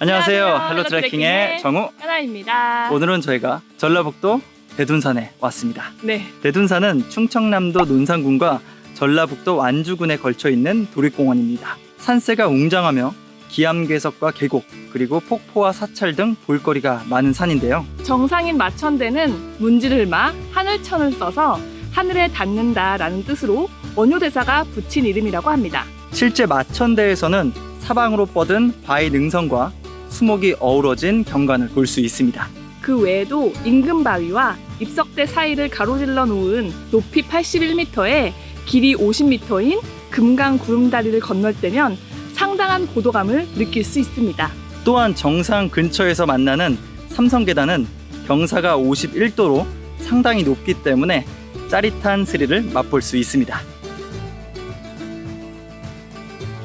안녕하세요. 안녕하세요. 헬로 트래킹의 정우. 하나입니다. 오늘은 저희가 전라북도 대둔산에 왔습니다. 네. 대둔산은 충청남도 논산군과 전라북도 완주군에 걸쳐 있는 도립공원입니다. 산세가 웅장하며 기암괴석과 계곡 그리고 폭포와 사찰 등 볼거리가 많은 산인데요. 정상인 마천대는 문지를 마 하늘천을 써서 하늘에 닿는다라는 뜻으로 원효 대사가 붙인 이름이라고 합니다. 실제 마천대에서는 사방으로 뻗은 바위 능선과 수목이 어우러진 경관을 볼 수 있습니다. 그 외에도 인근 바위와 입석대 사이를 가로질러 놓은 높이 81m에 길이 50m인 금강 구름다리를 건널 때면 상당한 고도감을 느낄 수 있습니다. 또한 정상 근처에서 만나는 삼성계단은 경사가 51도로 상당히 높기 때문에 짜릿한 스릴을 맛볼 수 있습니다.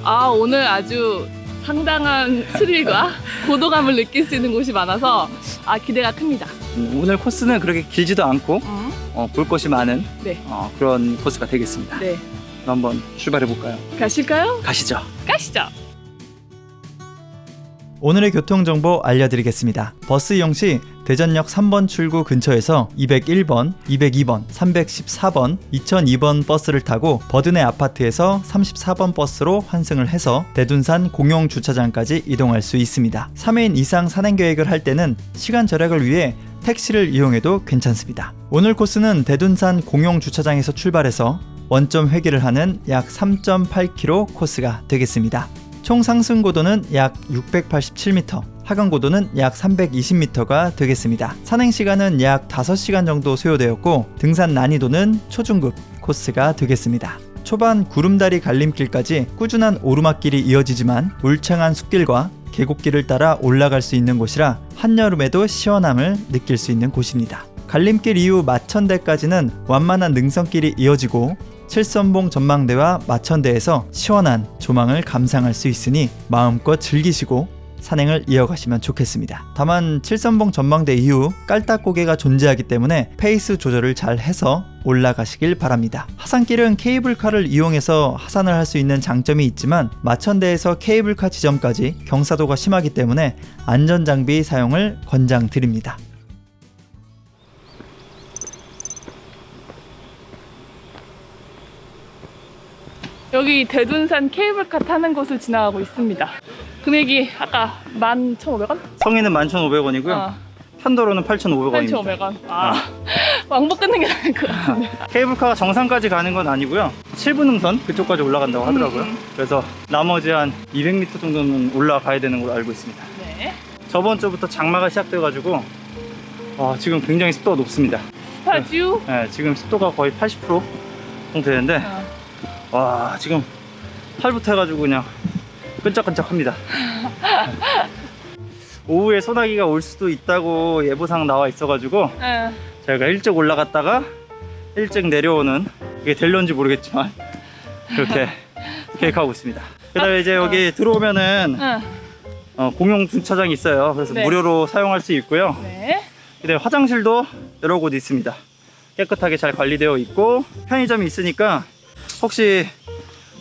아 오늘 아주 상당한 스릴과 고도감을 느낄 수 있는 곳이 많아서 아 기대가 큽니다. 음, 오늘 코스는 그렇게 길지도 않고 음, 어, 볼 것이 많은 네. 어, 그런 코스가 되겠습니다. 네. 그럼 한번 출발해 볼까요? 가실까요? 가시죠. 가시죠. 오늘의 교통정보 알려드리겠습니다. 버스 이용 시 대전역 3번 출구 근처에서 201번, 202번, 314번, 2002번 버스를 타고 버드네 아파트에서 34번 버스로 환승을 해서 대둔산 공용 주차장까지 이동할 수 있습니다. 3인 이상 산행 계획을 할 때는 시간 절약을 위해 택시를 이용해도 괜찮습니다. 오늘 코스는 대둔산 공용 주차장에서 출발해서 원점 회귀를 하는 약 3.8km 코스가 되겠습니다. 총 상승 고도는 약 687m, 하강 고도는 약 320m가 되겠습니다. 산행 시간은 약 5시간 정도 소요되었고 등산 난이도는 초중급 코스가 되겠습니다. 초반 구름다리 갈림길까지 꾸준한 오르막길이 이어지지만 울창한 숲길과 계곡길을 따라 올라갈 수 있는 곳이라 한여름에도 시원함을 느낄 수 있는 곳입니다. 갈림길 이후 마천대까지는 완만한 능선길이 이어지고 칠선봉 전망대와 마천대에서 시원한 조망을 감상할 수 있으니 마음껏 즐기시고 산행을 이어가시면 좋겠습니다. 다만 칠선봉 전망대 이후 깔딱 고개가 존재하기 때문에 페이스 조절을 잘 해서 올라가시길 바랍니다. 하산길은 케이블카를 이용해서 하산을 할 수 있는 장점이 있지만 마천대에서 케이블카 지점까지 경사도가 심하기 때문에 안전장비 사용을 권장드립니다. 여기 대둔산 케이블카 타는 곳을 지나가고 있습니다. 금액이 아까 11,500원? 성인은 11,500원이고요. 어, 편도로는 8,500원입니다. 8,500원. 아, 왕복 끊는 게 나을 것 같은데. 케이블카가 정상까지 가는 건 아니고요. 7분 능선 그쪽까지 올라간다고 하더라고요. 음, 음. 그래서 나머지 한 200m 정도는 올라가야 되는 걸로 알고 있습니다. 네. 저번 주부터 장마가 시작돼가지고 어, 지금 굉장히 습도가 높습니다. 스타듀. 네, 지금 습도가 거의 80% 정도 되는데 어, 와 지금 팔부터 해가지고 그냥 끈적끈적합니다. 오후에 소나기가 올 수도 있다고 예보상 나와 있어가지고 어, 저희가 일찍 올라갔다가 일찍 내려오는 이게 될런지 모르겠지만 그렇게 계획하고 있습니다. 그 다음에 이제 여기 들어오면은 어, 어, 공용 주차장이 있어요. 그래서 네. 무료로 사용할 수 있고요. 네. 그다음에 화장실도 여러 곳 있습니다. 깨끗하게 잘 관리되어 있고 편의점이 있으니까 혹시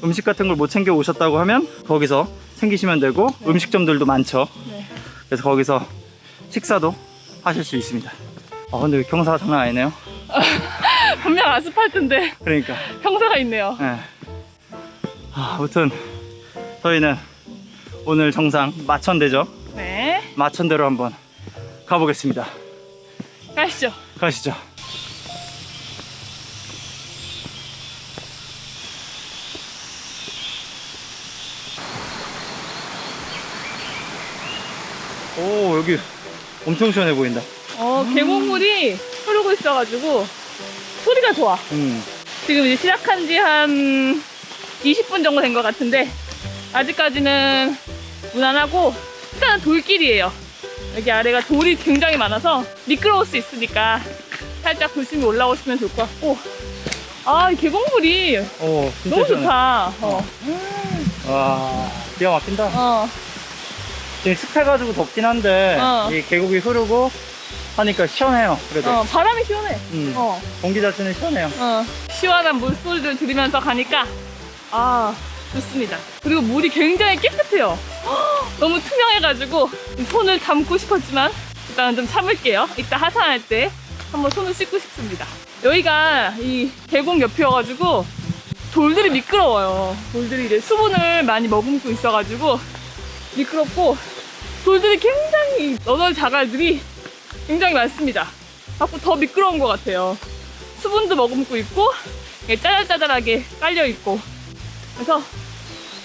음식 같은 걸 못 챙겨 오셨다고 하면 거기서 챙기시면 되고 음식점들도 많죠. 네. 그래서 거기서 식사도 하실 수 있습니다. 아 근데 경사가 장난 아니네요. 분명 아스팔트인데 그러니까 평사가 있네요. 예. 아, 아무튼 저희는 오늘 정상 마천대죠. 네. 마천대로 한번 가보겠습니다. 가시죠. 가시죠. 오 여기 엄청 시원해 보인다. 어, 계곡물이 흐르고 있어가지고 소리가 좋아. 음. 지금 이제 시작한 지 한 20분 정도 된 것 같은데 아직까지는 무난하고 일단은 돌길이에요. 여기 아래가 돌이 굉장히 많아서 미끄러울 수 있으니까 살짝 조심히 올라오시면 좋을 것 같고 아, 이 계곡물이 오 진짜 너무 시원해. 좋다. 어. 와 기가 막힌다. 어. 지금 습해가지고 덥긴 한데 어. 이 계곡이 흐르고 하니까 시원해요. 그래도 어, 바람이 시원해. 음, 어. 공기 자체는 시원해요. 어. 시원한 물소리를 들으면서 가니까 아, 좋습니다. 그리고 물이 굉장히 깨끗해요. 너무 투명해가지고 손을 담고 싶었지만 일단은 좀 참을게요. 이따 하산할 때 한번 손을 씻고 싶습니다. 여기가 이 계곡 옆이어가지고 돌들이 미끄러워요. 돌들이 이제 수분을 많이 머금고 있어가지고 미끄럽고 돌들이 굉장히 너덜 자갈들이 굉장히 많습니다. 자꾸 더 미끄러운 것 같아요. 수분도 머금고 있고 짜잘짜잘하게 깔려 있고 그래서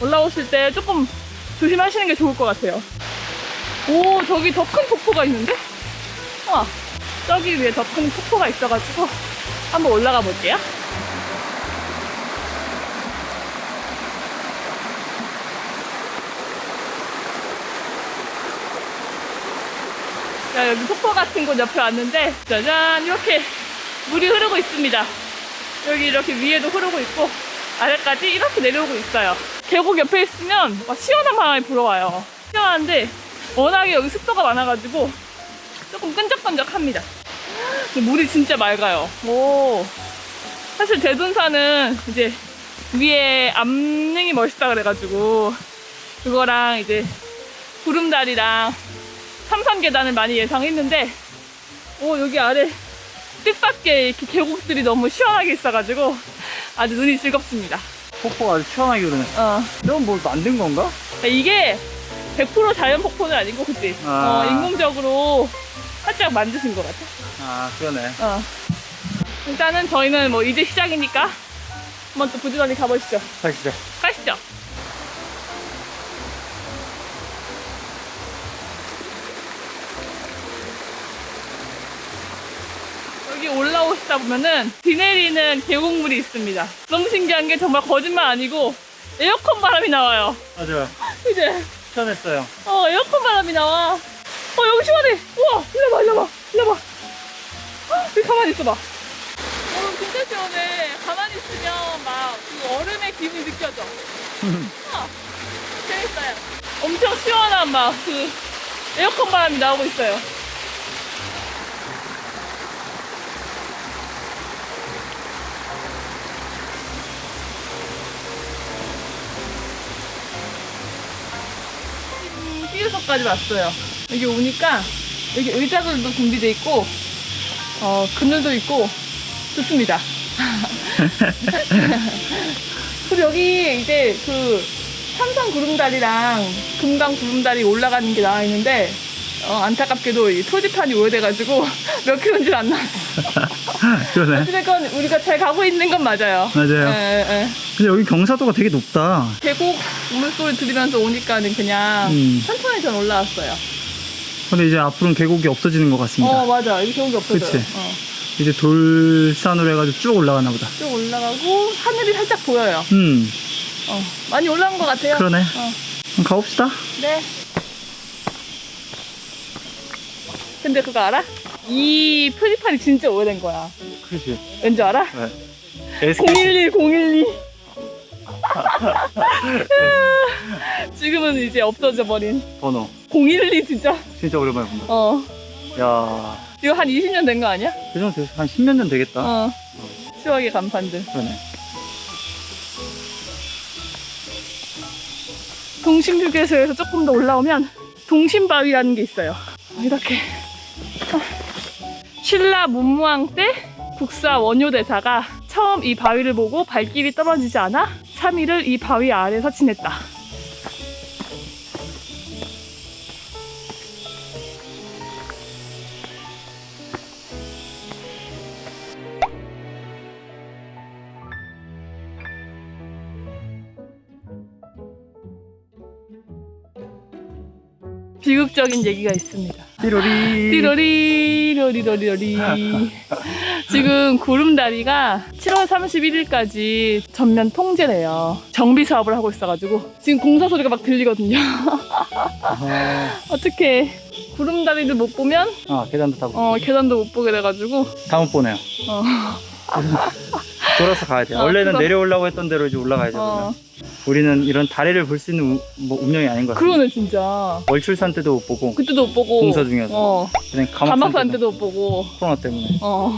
올라오실 때 조금 조심하시는 게 좋을 것 같아요. 오 저기 더 큰 폭포가 있는데? 와 저기 위에 더 큰 폭포가 있어가지고 한번 올라가 볼게요. 자, 여기 폭포 같은 곳 옆에 왔는데, 짜잔, 이렇게 물이 흐르고 있습니다. 여기 이렇게 위에도 흐르고 있고, 아래까지 이렇게 내려오고 있어요. 계곡 옆에 있으면 와, 시원한 바람이 불어와요. 시원한데, 워낙에 여기 습도가 많아가지고, 조금 끈적끈적합니다. 물이 진짜 맑아요. 오. 사실 대둔산은 이제 위에 암릉이 멋있다 그래가지고, 그거랑 이제 구름다리랑 삼산 계단을 많이 예상했는데 오 여기 아래 뜻밖의 이렇게 계곡들이 너무 시원하게 있어가지고 아주 눈이 즐겁습니다. 폭포가 아주 시원하게 흐르네. 어 이건 뭐 만든 건가? 이게 100% 자연 폭포는 아니고 그치? 아. 어 인공적으로 살짝 만드신 것 같아. 아 그러네. 어 일단은 저희는 뭐 이제 시작이니까 한번 또 부지런히 가보시죠. 가시죠. 가시죠. 여기 올라오시다 보면은 비 내리는 계곡물이 있습니다. 너무 신기한 게 정말 거짓말 아니고 에어컨 바람이 나와요. 맞아요. 이제 시원했어요. 어 에어컨 바람이 나와. 어 여기 시원해. 우와 일로 봐 일로 봐 일로 봐. 헉, 여기 가만히 있어봐. 어 진짜 시원해. 가만히 있으면 막 그 얼음의 기분이 느껴져. 어, 재밌어요. 엄청 시원한 막 그 에어컨 바람이 나오고 있어요. 음, 삐우석까지 왔어요. 여기 오니까 여기 의자들도 준비돼 있고 어 그늘도 있고 좋습니다. 그리고 여기 이제 그 삼성 구름다리랑 금강 구름다리 올라가는 게 나와 있는데 어, 안타깝게도 이 표지판이 오래돼가지고 몇 킬로인지 안 나왔어. 그러네. 어찌됐건 우리가 잘 가고 있는 건 맞아요. 맞아요. 예, 예. 근데 여기 경사도가 되게 높다. 계곡 물소리 들으면서 오니까는 그냥 음. 천천히 전 올라왔어요. 근데 이제 앞으로는 계곡이 없어지는 것 같습니다. 어 맞아 여기 계곡이 없어져요. 그치. 어. 이제 돌산으로 해가지고 쭉 올라가나 보다. 쭉 올라가고 하늘이 살짝 보여요. 음, 어, 많이 올라온 것 같아요. 그러네. 어, 그럼 가봅시다. 네. 근데 그거 알아? 이 표지판이 진짜 오래된 거야. 그렇지. 왠지 알아? 네. 012, 012. 지금은 이제 없어져 버린 번호. 012 진짜. 진짜 오랜만에 본다. 어. 야, 이거 한 20년 된 거 아니야? 그 정도 돼서 한 10몇 년 되겠다. 어. 추억의 간판들. 그러네. 동심휴게소에서 조금 더 올라오면 동심바위라는 게 있어요. 이렇게 아, 신라 문무왕 때 국사 원효대사가 처음 이 바위를 보고 발길이 떨어지지 않아 3일을 이 바위 아래서 지냈다. 비극적인 얘기가 있습니다. 띠로리. 띠로리 로리로리로리 지금 구름다리가 7월 31일까지 전면 통제래요 정비 사업을 하고 있어가지고 지금 공사 소리가 막 들리거든요 아, 어떻게 구름다리를 못 보면 아, 계단도 타고. 어, 계단도 못 보게 돼가지고 다음 보네요. 어, 돌아서 가야 돼. 아, 원래는 그거- 내려오려고 했던 대로 이제 올라가야 돼. 어. 우리는 이런 다리를 볼 수 있는 우- 뭐 운명이 아닌 것 같아. 그러네 진짜 월출산 때도 못 보고, 그때도 못 보고 공사 중이어서. 어, 그냥 감막산 때도 못 보고 코로나 때문에. 어,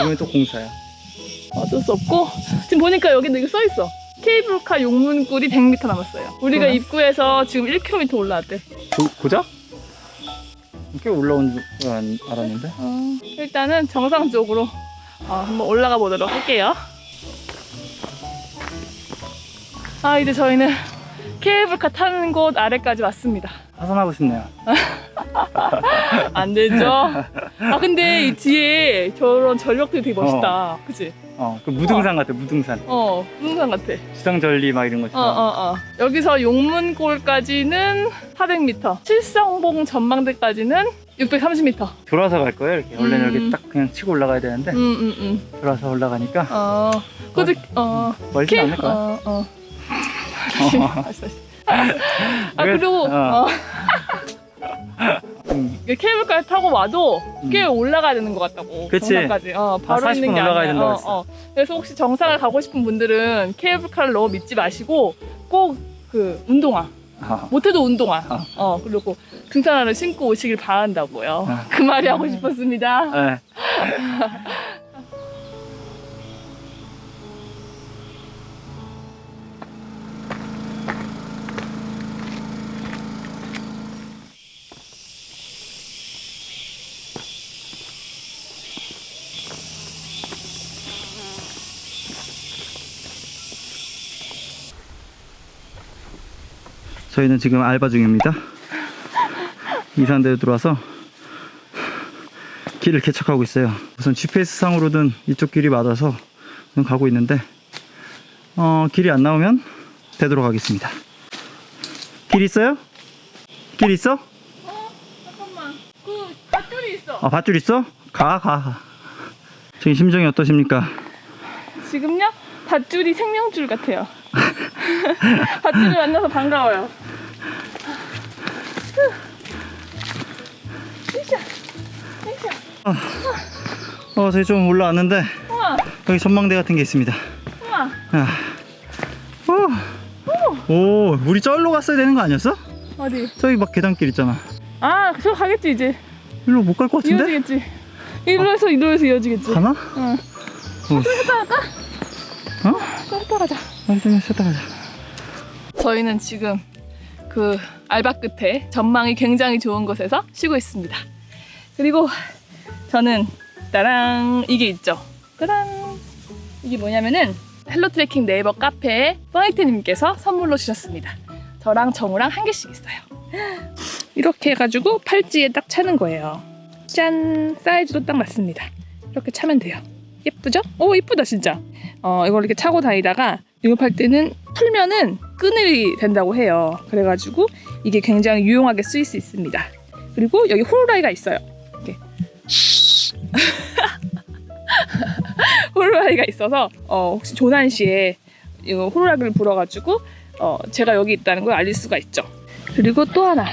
이번에 또 공사야. 어쩔 수 없고 지금 보니까 여기는 이거 써 있어 케이블카 용문굴이 100m 남았어요. 우리가 그래요? 입구에서 지금 1km 올라왔대. 고, 고작? 꽤 올라온 줄 알- 알았는데. 어, 일단은 정상 쪽으로 어, 한번 올라가 보도록 할게요. 아 이제 저희는 케이블카 타는 곳 아래까지 왔습니다. 하산하고 싶네요. 안 되죠? 아 근데 이 뒤에 저런 절벽들이 되게 멋있다. 그치? 어, 그 무등산 같아, 무등산. 어, 무등산 같아. 지상절리 막 이런 거 어. 어, 어. 여기서 용문골까지는 400m. 칠성봉 전망대까지는 630m. 돌아서 갈 거예요, 이렇게. 원래는 음. 여기 딱 그냥 치고 올라가야 되는데, 음, 음, 음. 돌아서 올라가니까 어. 근데, 어. 멀진 케- 않을 거야. 어, 어. 아, 왜? 그리고, 어. 어. 음. 이게 케이블카를 타고 와도 꽤 음. 올라가야 되는 것 같다고. 그치. 정상까지. 어, 바로 40분 있는 게 올라가야 아니야. 된다고 어. 어. 그래서 혹시 정상을 가고 싶은 분들은 케이블카를 너무 믿지 마시고 꼭 그 운동화. 아, 못해도 운동화. 아. 어, 그리고 등산화를 신고 오시길 바란다고요. 아. 그 말이 하고 싶었습니다. 네. 저희는 지금 알바 중입니다. 이산대로 들어와서 길을 개척하고 있어요. 우선 GPS 상으로는 이쪽 길이 맞아서 가고 있는데 어, 길이 안 나오면 되돌아가겠습니다. 길 있어요? 길 있어? 어, 잠깐만. 그 밧줄이 있어. 아 밧줄 있어? 가 가. 지금 심정이 어떠십니까? 지금요? 밧줄이 생명줄 같아요. 밧줄을 만나서 반가워요. 어 저희 좀 올라왔는데 우와, 여기 전망대 같은 게 있습니다. 우와. 아. 오. 오 우리 쩔로 갔어야 되는 거 아니었어? 어디? 저기 막 계단길 있잖아. 아, 저 가겠지 이제. 일로 못 갈 것 같은데? 이어지겠지. 이로에서 이로에서 이어지겠지. 가나? 응. 어? 또 했다 가자. 아, 일단 쉬었다 가자. 저희는 지금 그 알바 끝에 전망이 굉장히 좋은 곳에서 쉬고 있습니다. 그리고 저는 따랑 이게 있죠. 따랑 이게 뭐냐면은 헬로 트레킹 네이버 카페에 퍼니트님께서 선물로 주셨습니다. 저랑 정우랑 한 개씩 있어요. 이렇게 해가지고 팔찌에 딱 차는 거예요. 짠 사이즈도 딱 맞습니다. 이렇게 차면 돼요. 예쁘죠? 오 이쁘다 진짜. 어 이걸 이렇게 차고 다니다가 등업할 때는 풀면은 끈이 된다고 해요. 그래가지고 이게 굉장히 유용하게 쓰일 수 있습니다. 그리고 여기 홀라이가 있어요. 이렇게 홀라이가 있어서 어, 혹시 조난 시에 이거 홀라이를 불어가지고 어, 제가 여기 있다는 걸 알릴 수가 있죠. 그리고 또 하나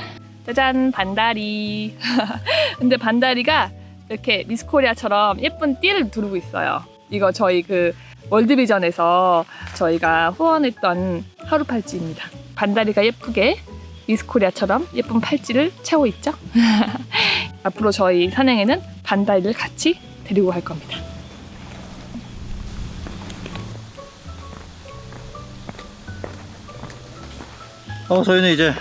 짜잔 반다리. 근데 반다리가 이렇게 미스코리아처럼 예쁜 띠를 두르고 있어요. 이거 저희 그 월드비전에서 저희가 후원했던 하루 팔찌입니다. 반다리가 예쁘게 미스코리아처럼 예쁜 팔찌를 차고 있죠. 앞으로 저희 산행에는 반다리를 같이 데리고 갈 겁니다. 어, 저희는 이제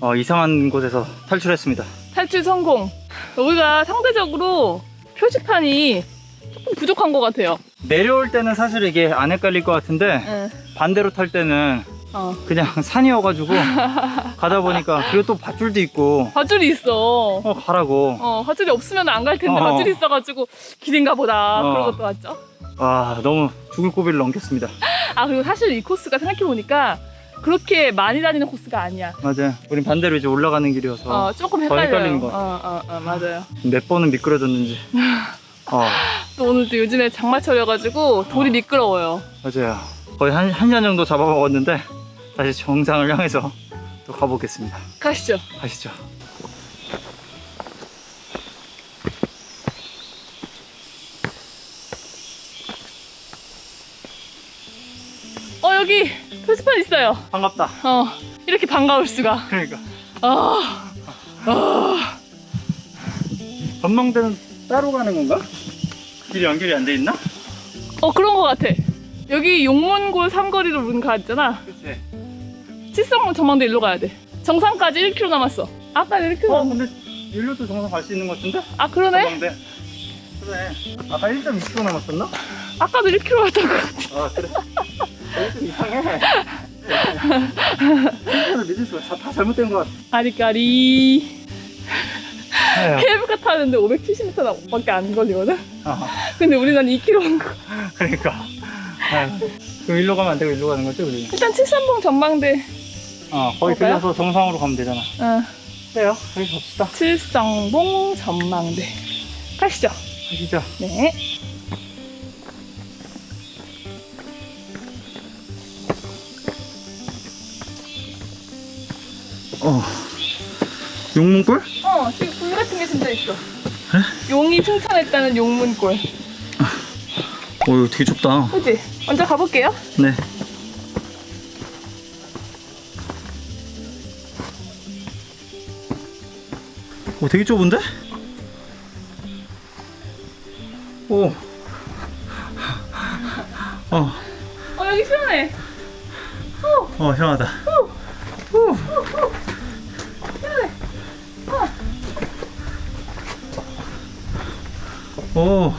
어, 이상한 곳에서 탈출했습니다. 탈출 성공. 여기가 상대적으로 표지판이 조금 부족한 것 같아요. 내려올 때는 사실 이게 안 헷갈릴 것 같은데 응. 반대로 탈 때는 어. 그냥 산이어가지고 가다 보니까 그리고 또 밧줄도 있고 밧줄이 있어. 어 가라고 어, 밧줄이 없으면 안 갈 텐데 어. 밧줄이 있어가지고 길인가 보다. 어. 그런 것도 맞죠? 와 너무 죽을 고비를 넘겼습니다. 아 그리고 사실 이 코스가 생각해 보니까 그렇게 많이 다니는 코스가 아니야. 맞아요. 우린 반대로 이제 올라가는 길이어서 어, 조금 더 헷갈려요. 헷갈리는 것 어, 어, 어, 맞아요. 몇 번은 미끄러졌는지. 어 또 오늘 또 요즘에 장마철이어가지고 돌이 미끄러워요. 맞아요. 거의 한, 한잔 정도 잡아먹었는데 다시 정상을 향해서 또 가보겠습니다. 가시죠. 가시죠. 어 여기 표지판 있어요. 반갑다. 어 이렇게 반가울 수가. 그러니까 아, 아 전망대는 따로 가는 건가? 길이 연결이 안 돼 있나? 어 그런 것 같아. 여기 용문골 삼거리로 우린 가있잖아. 그치? 칠성봉 전망대 일로 가야 돼. 정상까지 1km 남았어. 아까 이렇게 어, 남 근데 일로도 정상 갈 수 있는 것 같은데? 아 그러네. 전망대. 그래. 아까 1.2km 남았었나? 아까도 1km 왔던 것 같아. 아, 그래. 여기 좀 이상해. 이거를 믿을 수가 다, 다 잘못된 것 같아. 아리까리. 아유. 케이블카 타는데 570m밖에 안 걸리거든? 아, 근데 우리는 한 2km 온 거. 그러니까. 아유. 그럼 일로 가면 안 되고 일로 가는 거지, 우리? 일단 칠산봉 전망대. 어, 거기? 들려서 정상으로 가면 되잖아. 어, 그래요. 거기 갑시다. 칠성봉 전망대. 가시죠. 가시죠. 네. 어. 용문골? 어, 지금 불 같은 게 진짜 있어. 용이 승천했다는 용문골. 어, 이거 되게 좁다. 그지? 먼저 가볼게요. 네. 오, 되게 좁은데? 오. 어, 어, 여기 시원해. 어, 시원하다. 오.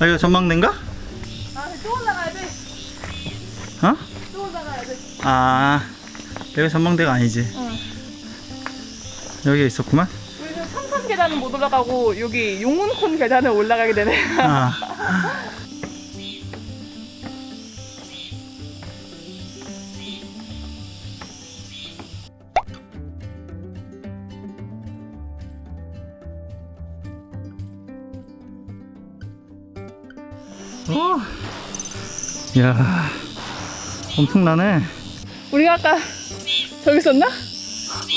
아, 이거 전망대인가? 아, 또 올라가야 돼. 어? 또 올라가야 돼. 아, 여기 전망대가 아니지. 응. 여기에 있었구만. 계단은 못 올라가고 여기 용문콘 계단을 올라가게 되네. 아. 어. 야, 엄청나네. 우리가 아까 저기 있었나?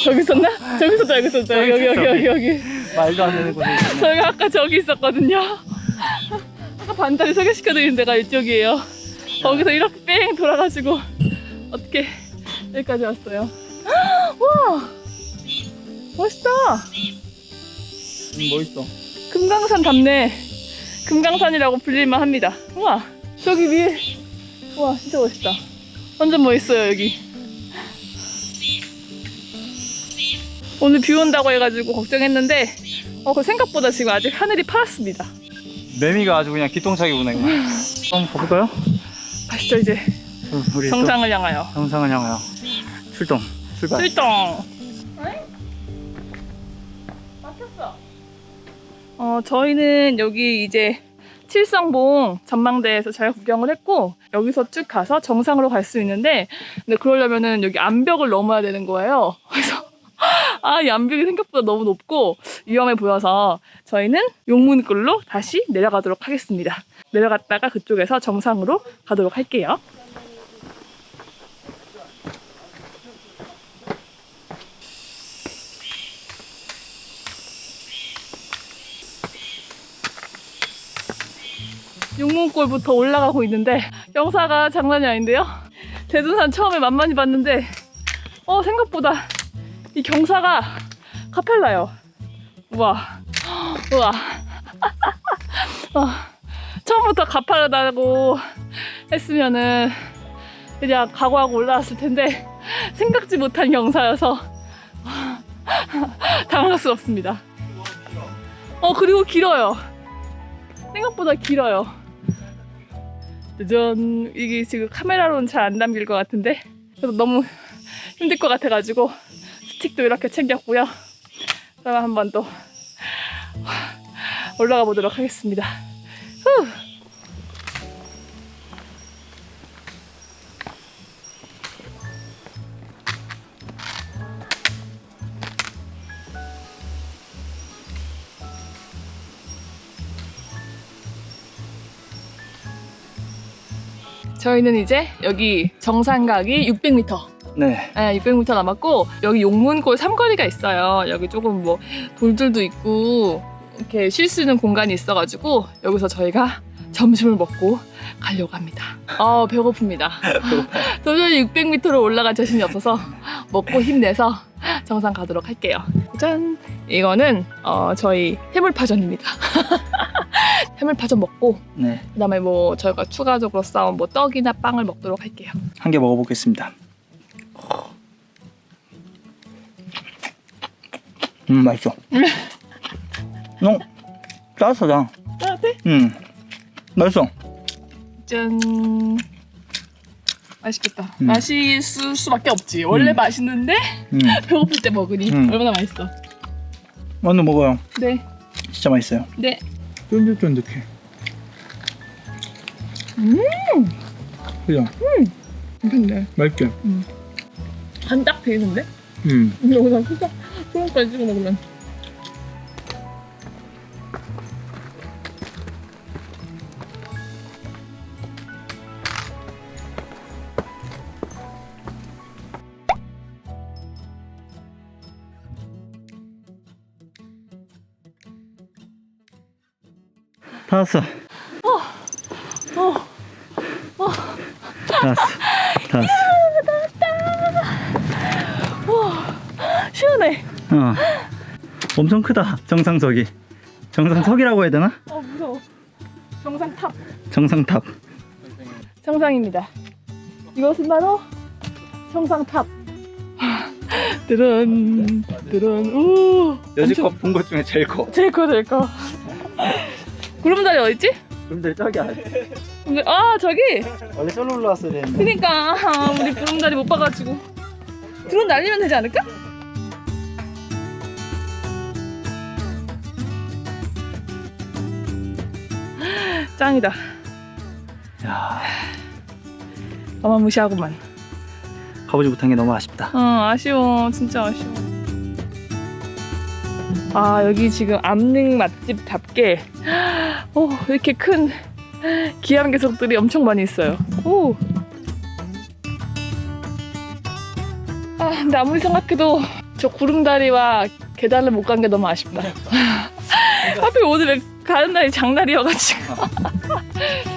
저기 있었나? 저기 있었다, 여기 있었다. 여기, 여기, 여기, 여기. 말도 안 되는 곳에 있네. 저희가 아까 저기 있었거든요. 아까 반다리 소개시켜드린 데가 이쪽이에요. 거기서 이렇게 뺑 돌아가지고 어떻게 여기까지 왔어요. 와 멋있다. 음, 뭐 있어? 금강산 답네. 금강산이라고 불릴만 합니다. 우와 저기 위에 와 진짜 멋있다. 완전 멋있어요 여기. 오늘 비 온다고 해가지고 걱정했는데 어, 그 생각보다 지금 아직 하늘이 파랗습니다. 매미가 아주 그냥 기똥차게 우네. 한번 가볼까요? 가시죠 이제 그럼 우리 또 정상을 향하여. 정상을 향하여 출동 출발. 출동. 막혔어. 어 저희는 여기 이제 칠성봉 전망대에서 잘 구경을 했고 여기서 쭉 가서 정상으로 갈 수 있는데 근데 그러려면은 여기 암벽을 넘어야 되는 거예요. 그래서 아 이 암벽이 생각보다 너무 높고 위험해 보여서 저희는 용문굴로 다시 내려가도록 하겠습니다. 내려갔다가 그쪽에서 정상으로 가도록 할게요. 용문골부터 올라가고 있는데 영사가 장난이 아닌데요. 대둔산 처음에 만만히 봤는데 어 생각보다 이 경사가 카펠라요. 우와 우와 어, 처음부터 가파르다고 했으면은 그냥 각오하고 올라왔을 텐데 생각지 못한 경사여서 당황스럽습니다. 어 그리고 길어요. 생각보다 길어요. 전 이게 지금 카메라로는 잘 안 담길 것 같은데 그래서 너무 힘들 것 같아가지고 스틱도 이렇게 챙겼고요. 그럼 한번 또 올라가 보도록 하겠습니다. 후. 저희는 이제 여기 정상각이 600m 네. 네, 600m 남았고 여기 용문골 삼거리가 있어요. 여기 조금 뭐 돌들도 있고 이렇게 쉴 수 있는 공간이 있어가지고 여기서 저희가 점심을 먹고 가려고 합니다. 아 배고픕니다. 도저히 600m로 올라갈 자신이 없어서 먹고 힘내서 정상 가도록 할게요. 짠! 이거는 어, 저희 해물파전입니다. 해물파전 먹고 네, 그다음에 뭐 저희가 추가적으로 싸온 뭐 떡이나 빵을 먹도록 할게요. 한 개 먹어보겠습니다. 음, 맛있어. 어, 따뜻하다. 따뜻해? 음, 맛있어. 짠. 맛있겠다. 음. 맛있을 수밖에 없지. 원래 음. 맛있는데 음, 배고플 때 먹으니 음. 얼마나 맛있어. 완전 먹어요. 네, 진짜 맛있어요. 네. 쫀득쫀득해. 음, 그죠? 괜찮네. 맛있게. 간딱 배이는데? 음. 여기다 소금, 소금까지 찍어 먹으면. 다 왔어. 어, 다 왔어. 다 왔어. 시원해. 어. 엄청 크다. 정상석이. 정상석이라고 해야 되나? 어, 무서워. 정상 탑. 정상탑. 정상입니다. 이것은 바로 정상탑. 드런 드런 우. 여지껏 본 것 중에 제일 커. 제일 커 제일 커. 구름다리 어딨지? 근데 저기 아래. 근데 아 저기. 원래 저로 올라왔어야 되는데. 그니까 아, 우리 구름다리 못 봐가지고. 드론 날리면 되지 않을까? 짱이다. 야, 어마무시하구만. 가보지 못한 게 너무 아쉽다. 어 아쉬워 진짜 아쉬워 아 여기 지금 암릉 맛집답게 어 이렇게 큰 기암괴석들이 엄청 많이 있어요 오. 아 근데 아무리 생각해도 저 구름다리와 계단을 못 간 게 너무 아쉽다 하필 오늘 가는 날이 장날이어가지고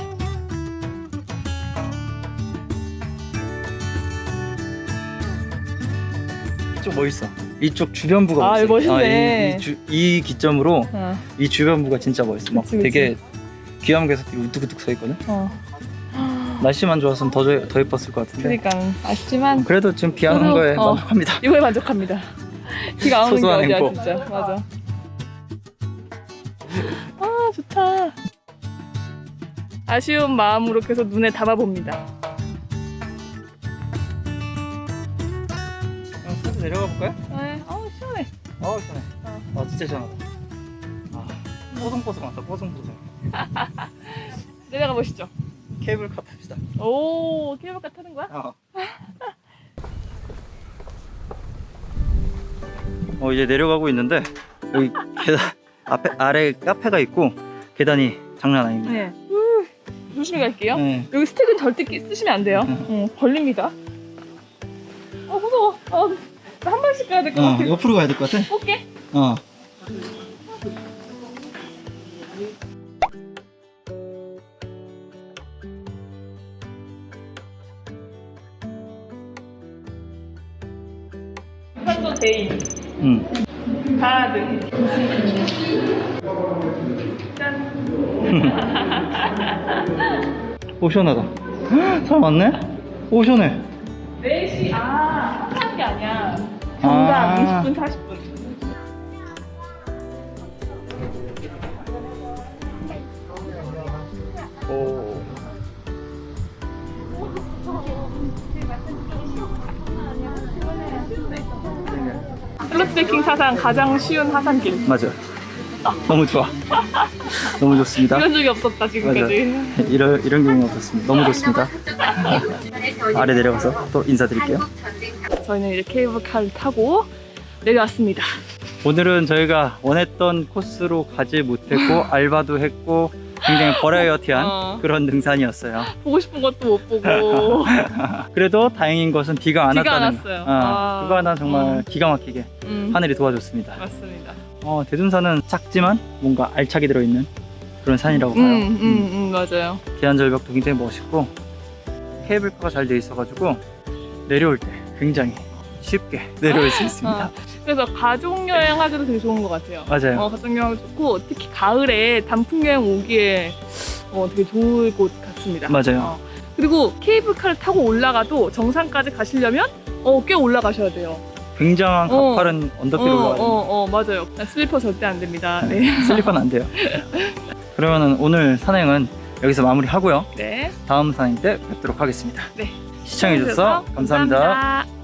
이쪽 멋있어. 이쪽 주변부가 아, 멋있어. 이거 멋있네. 이, 이, 주, 이 기점으로 어, 이 주변부가 진짜 멋있어. 막 그치, 그치. 되게 괴석들이 우뚝우뚝 서 있거든. 어. 날씨만 좋았으면 더, 조- 더 예뻤을 것 같은데. 그러니까 아쉽지만 그래도 지금 비안온 그래도, 거에 어. 만족합니다. 이거에 만족합니다. 비가 안 오는 게 소소한 어디야 행복. 진짜. 맞아. 아 좋다. 아쉬운 마음으로 계속 눈에 담아봅니다. 살짝 내려가 볼까요? 네. 어 시원해. 어 시원해. 아 진짜 시원하다. 아, 뽀송뽀송하다 뽀송뽀송. 내려가 보시죠. 케이블카 탑시다. 오 케이블카 타는 거야? 어. 어 이제 내려가고 있는데 여기 계단 앞에 아래 카페가 있고 계단이 장난 아닙니다. 네. 우, 조심히 갈게요. 네. 여기 스틱은 절대 끼- 쓰시면 안 돼요. 응. 어, 걸립니다. 어 무서워. 어, 나한 발씩 가야 될 것 어 같아. 옆으로 가야 될 것 같아. 볼게. 어. 오 시원하다. 헉, 사람 많네? 오 시원해. 4시, 아, 하는 게 아니야. 정답 아. 20분, 40분. 오. 플러트 트레킹 사상 가장 쉬운 하산길. 맞아. 너무 좋아. 너무 좋습니다. 이런 적이 없었다, 지금까지. 이런 이런 경우 없었습니다. 너무 좋습니다. 아래 내려가서 또 인사드릴게요. 저희는 이제 케이블카를 타고 내려왔습니다. 오늘은 저희가 원했던 코스로 가지 못했고 알바도 했고 굉장히 버라이어티한 어. 그런 등산이었어요. 보고 싶은 것도 못 보고. 그래도 다행인 것은 비가 안 비가 안 왔다는 왔어요. 어, 아. 그거 하나 정말 음. 기가 막히게 음, 하늘이 도와줬습니다. 맞습니다. 어, 대둔산은 작지만 뭔가 알차게 들어있는 그런 산이라고 봐요. 음, 음, 음, 맞아요. 계안절벽도 굉장히 멋있고 케이블카가 잘돼 있어가지고 내려올 때 굉장히 쉽게 내려올 수 있습니다. 어, 그래서 가족 여행 하기도 되게 좋은 것 같아요. 맞아요. 어, 가족 여행 좋고 특히 가을에 단풍 여행 오기에 어, 되게 좋을 곳 같습니다. 맞아요. 어, 그리고 케이블카를 타고 올라가도 정상까지 가시려면 어, 꽤 올라가셔야 돼요. 굉장한 어. 가파른 언덕길을 어, 됩니다. 어, 어, 맞아요. 슬리퍼 절대 안 됩니다. 네. 슬리퍼는 안 돼요. 그러면은 오늘 산행은 여기서 마무리하고요. 네. 다음 산행 때 뵙도록 하겠습니다. 네. 시청해주셔서 감사합니다. 감사합니다.